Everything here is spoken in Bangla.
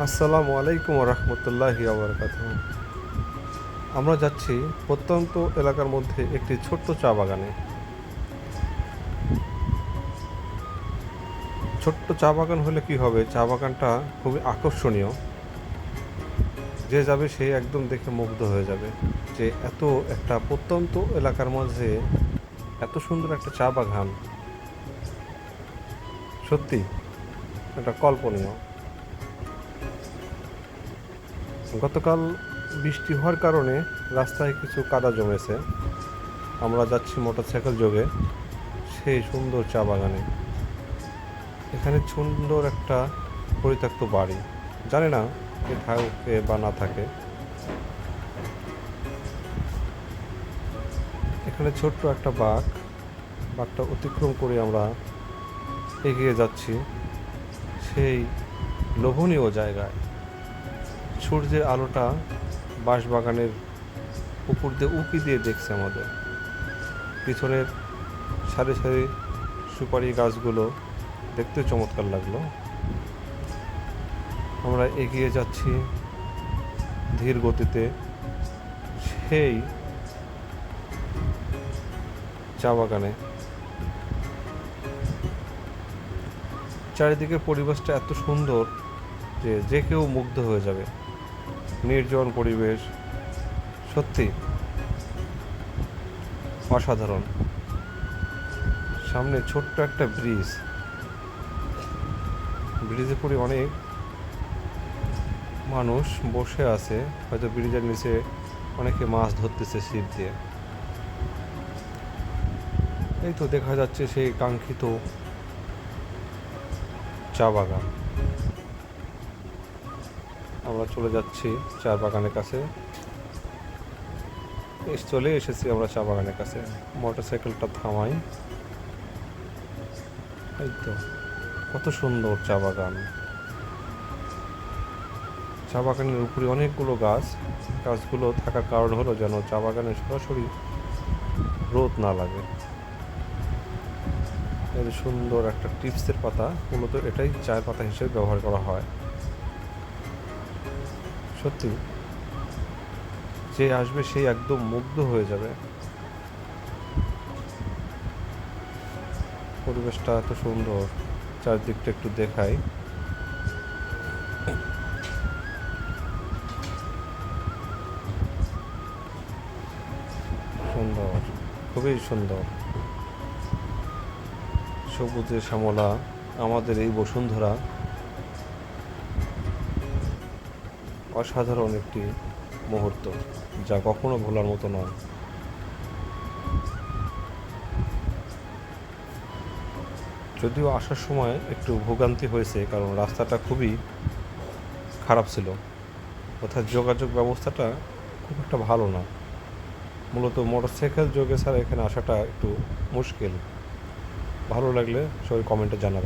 আসসালামু আলাইকুম রহমতুল্লাহি আমরা যাচ্ছি প্রত্যন্ত এলাকার মধ্যে একটি ছোট্ট চা বাগানে। ছোট্ট চা বাগান হলে কি হবে? চা বাগানটা খুবই আকর্ষণীয়। যে যাবে সে একদম দেখে মুগ্ধ হয়ে যাবে যে এত একটা প্রত্যন্ত এলাকার মাঝে এত সুন্দর একটা চা বাগান। সত্যি, এটা কল্পনীয়। গতকাল বৃষ্টি হওয়ার কারণে রাস্তায় কিছু কাদা জমেছে। আমরা যাচ্ছি মোটরসাইকেল যোগে, সেই সুন্দর চা বাগানে। এখানে সুন্দর একটা পরিত্যক্ত বাড়ি। জানি না কে থাকে বা না থাকে। এখানে ছোট্ট একটা বাঘ, বাঘটা অতিক্রম করে আমরা এগিয়ে যাচ্ছি সেই লোভনীয় জায়গায়। সূর্যের আলোটা বাঁশবাগানের উপর দিয়ে উঁকি দিয়ে দেখছে আমাদের। পিছনের সারি সারি সুপারি গাছগুলো দেখতে চমৎকার লাগল। আমরা এগিয়ে যাচ্ছি ধীর গতিতে। সেই চা বাগানে। চারিদিকের পরিবেশটা এত সুন্দর যে যে কেউ মুগ্ধ হয়ে যাবে। নির্জন পরিবেশ, সত্যি অসাধারণ। সামনে ছোট্ট একটা ব্রিজ। ব্রিজের পরে অনেক মানুষ বসে আছে। হয়তো ব্রিজের নিচে অনেকে মাছ ধরতেছে ছিপ দিয়ে। এই তো দেখা যাচ্ছে সেই কাঙ্ক্ষিত চা বাগান। আমরা চলে যাচ্ছি চা বাগানের কাছে। চলে এসেছি আমরা চা বাগানের কাছে। মোটর সাইকেলটা থামাই। এই তো, কত সুন্দর চা বাগান। চা বাগানের উপরে অনেকগুলো গাছ। গাছগুলো থাকার কারণ হলো যেন চা বাগানে সরাসরি রোদ না লাগে। সুন্দর একটা টিপসের পাতা, মূলত এটাই চায়ের পাতা হিসেবে ব্যবহার করা হয়। সত্যি, যে আসবে সেই একদম মুগ্ধ হয়ে যাবে। পরিবেশটা এত সুন্দর, চারদিকটা একটু দেখাই। সুন্দর, খুবই সুন্দর। সবুজে শ্যামলা, আমাদের এই বসুন্ধরা। অসাধারণ একটি মুহূর্ত, যা কখনো ভোলার মতো নয়। যদিও আসার সময় একটু ভোগান্তি হয়েছে, কারণ রাস্তাটা খুবই খারাপ ছিল। অর্থাৎ যোগাযোগ ব্যবস্থাটা খুব একটা ভালো না। মূলত মোটরসাইকেল যোগে ছাড়া এখানে আসাটা একটু মুশকিল। ভালো লাগলে সবাই কমেন্টে জানাবেন।